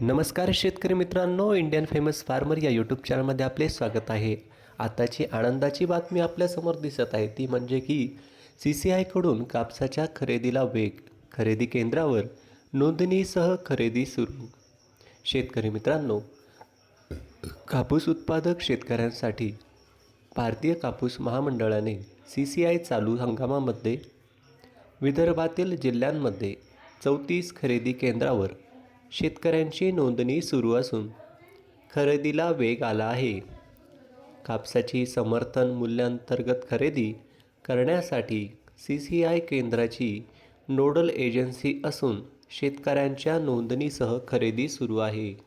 नमस्कार शेतकरी मित्रांनो इंडियन फेमस फार्मर या यूट्यूब चॅनलमध्ये आपले स्वागत आहे. आताची आनंदाची बातमी आपल्यासमोर दिसत आहे ती म्हणजे की सी सी आयकडून कापसाच्या खरेदीला वेग खरेदी केंद्रावर नोंदणीसह खरेदी सुरू. शेतकरी मित्रांनो कापूस उत्पादक शेतकऱ्यांसाठी भारतीय कापूस महामंडळाने सी सी आय चालू हंगामामध्ये विदर्भातील जिल्ह्यांमध्ये चौतीस खरेदी केंद्रावर शेतकऱ्यांची नोंदणी सुरू असून खरेदीला वेग आला आहे. कापसाची समर्थन मूल्यांतर्गत खरेदी करण्यासाठी सी सी आय केंद्राची नोडल एजन्सी असून शेतकऱ्यांच्या नोंदणीसह खरेदी सुरू आहे.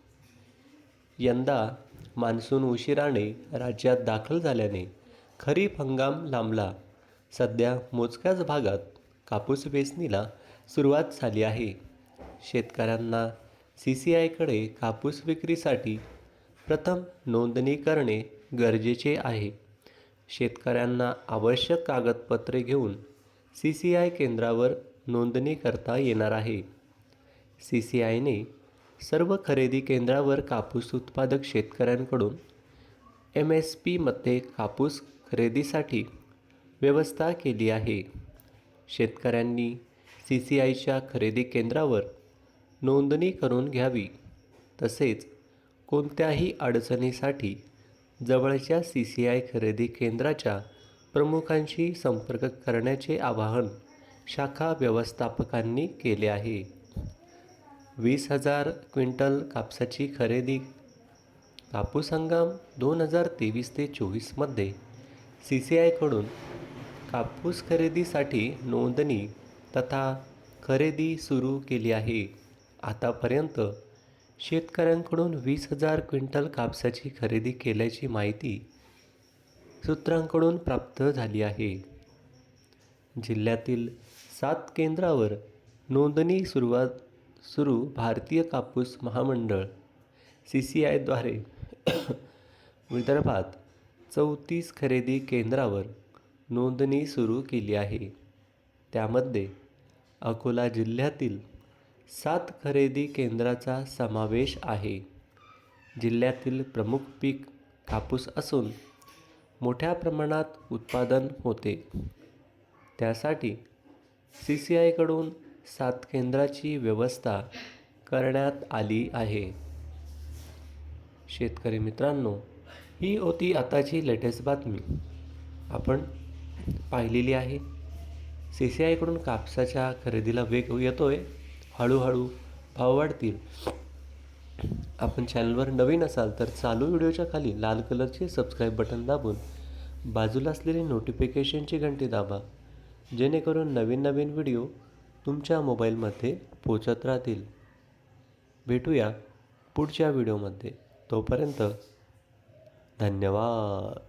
यंदा मान्सून उशिराने राज्यात दाखल झाल्याने खरीप हंगाम लांबला. सध्या मोजक्याच भागात कापूस वेचणीला सुरुवात झाली आहे. शेतकऱ्यांना सी सी आयकडे कापूस विक्रीसाठी प्रथम नोंदणी करणे गरजेचे आहे. शेतकऱ्यांना आवश्यक कागदपत्रे घेऊन सी सी आय केंद्रावर नोंदणी करता येणार आहे. सी सी आयने सर्व खरेदी केंद्रावर कापूस उत्पादक शेतकऱ्यांकडून एम एस पीमध्ये कापूस खरेदीसाठी व्यवस्था केली आहे. शेतकऱ्यांनी सी सी आयच्या खरेदी केंद्रावर नोंदणी करून घ्यावी. तसेच कोणत्याही अडचणीसाठी जवळच्या सी सी आय खरेदी केंद्राच्या प्रमुखांशी संपर्क करण्याचे आवाहन शाखा व्यवस्थापकांनी केले आहे. वीस हजार क्विंटल कापसाची खरेदी कापूस हंगाम दोन हजार तेवीस ते चोवीसमध्ये सी सी आयकडून कापूस खरेदीसाठी नोंदणी तथा खरेदी सुरू केली आहे. आतापर्यंत शेतकऱ्यांकडून वीस हजार क्विंटल कापसाची खरेदी केल्याची माहिती सूत्रांकडून प्राप्त झाली आहे. जिल्ह्यातील सात केंद्रावर नोंदणी सुरुवात सुरू भारतीय कापूस महामंडळ सी सी आयद्वारे विदर्भात चौतीस खरेदी केंद्रावर नोंदणी सुरू केली आहे. त्यामध्ये अकोला जिल्ह्यातील सात खरेदी केंद्राचा समावेश आहे. जिल्ह्यातील प्रमुख पीक कापूस असून मोठ्या प्रमाणात उत्पादन होते. त्यासाठी सी सी आयकडून सात केंद्राची व्यवस्था करण्यात आली आहे. शेतकरी मित्रांनो ही होती आताची लेटेस्ट बातमी. आपण पाहिलेली आहे. सी सी आयकडून कापसाच्या खरेदीला वेग येतो आहे हळूहळू भाव वाढतील आपण चॅनलवर नवीन असाल तर चालू व्हिडिओच्या खाली लाल कलरचे सबस्क्राईब बटन दाबून बाजूला असलेली नोटिफिकेशनची घंटी दाबा. जेणेकरून नवीन नवीन व्हिडिओ तुमच्या मोबाईलमध्ये पोचत राहतील. भेटूया पुढच्या व्हिडिओमध्ये. तोपर्यंत धन्यवाद.